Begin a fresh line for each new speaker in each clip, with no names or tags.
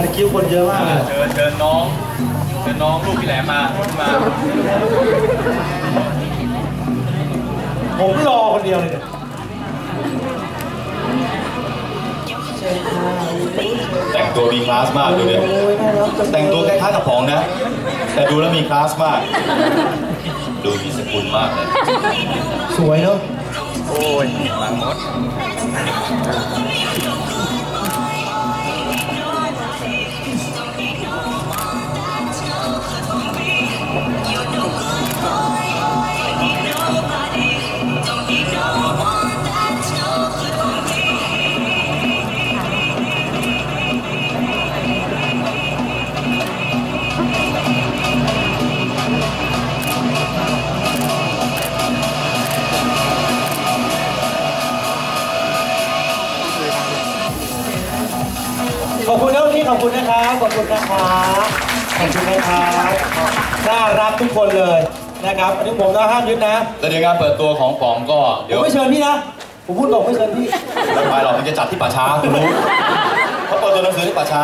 ในคิ้วคนเยอะมากเลย
เชิญเชิญน้องเชิญน้องลูกพี่แหลมมาขึ้นมา
ผมรอคนเดียวเลยเนี่ย
แต่งตัวมีคลาสมากดูดิแต่งตัวคล้ายๆกับป๋องนะ แต่ดูแล้วมีคลาสมาก ดูมีสกุลมากเลย
สวยเนาะ
โอ้ยบางมด
ขอบคุณนะวันนี้ขอบคุณนะครับขอบคุณนะครับขอบคุณนะครับน่ารักทุกคนเลยนะครับอันนี้ผมนะห้ามยึดนะ
แล้วเดี๋ยวงานเปิดตัวของป๋องก็
ผ
เดี๋ย
ม
ว
ไม่เชิญพี่นะผมพูดบอกไม่เชิญพี่
ไม่ไปหรอกมันจะจัดที่ป่าช้าคุณรู้เขาเปิดตัวหนังสือที่ป่าช้า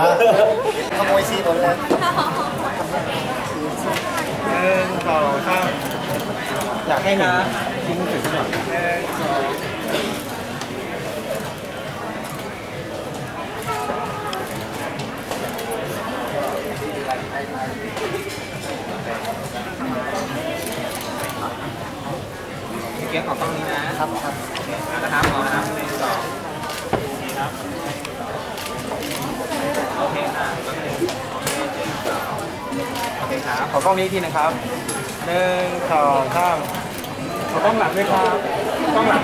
ขโมยซีผมเลยหนึ่งสองสามอยากให้เห็นทิ้งถือหน่อยหนึ่งสอง เกียร์ขอกล้องนี้นะครับครับนะครับขอนะครับหนึ่งสองครับโอเคค่ะโอเคครับขอกล้องนี้อีกทีนะครับหนึ่งสองสามขอกล้องหลังด้วยครับกล้องหลัง